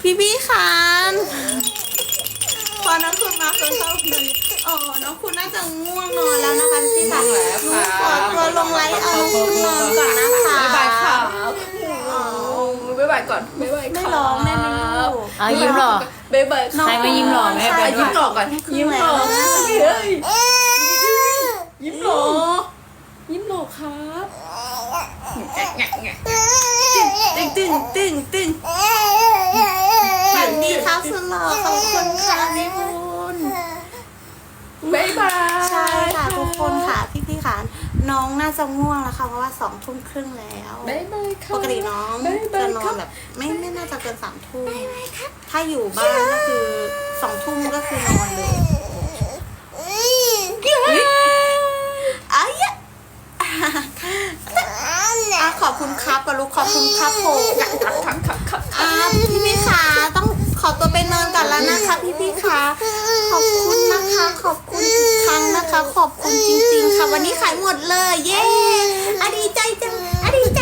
พี่พี่ๆคะพอน้องคุณมาคุณเข้าเลยอ๋อน้องคุณน่าจะง่วงนอนแล้วนะคะพี่ค่ะง่วงแล้วหนูค่ะขอตัวลงไลฟ์เอาน้องคุณนอนก่อนนะคะบ๊ายบายค่ะบ๊ายบายก่อนบ๊ายบายไม่ค่ะร้องแม่ไม่ลูกเอายิ้มหรอบ๊ายบายค่ะใครไม่ยิ้มหล่อไม่ให้ใช่เป็นยิ้มหล่อก่อนยิ้มหล่อเฮ้ยยิ้มหล่อยิ้มหล่อครับแงะแงะแงะตึงตึงตึงตึงสวัสดีครับสุดหล่อขอบคุณค่ะพี่บุญ บ๊ายบาย ใช่ค่ะทุกคนค่ะพี่พี่ๆค่ะน้ องน่าจะง่วงแล้วค่ะ เพราะว่าสองทุ่มครึ่งแล้วบ๊ายบายค่ะปกติน้องบ๊ายบายจะนอครันบแบบไม่ไม่น่าจะเกินสามทุ่มถ้าอยู่บ้านก็คือสองทุ่มก็คือนอนเลยอายะอะขอบคุณครับกับลูกขอบคุณครับผมคักคักคักคักอ่าพี่พี่ๆค่ะต้องขอตัวไปนอนก่อนแล้วนะคะพี่พี่ๆค่ะขอบคุณนะคะขอบคุณอีกครั้งนะคะ วันนี้ขายหมดเลย เย้อดีใจจังอดี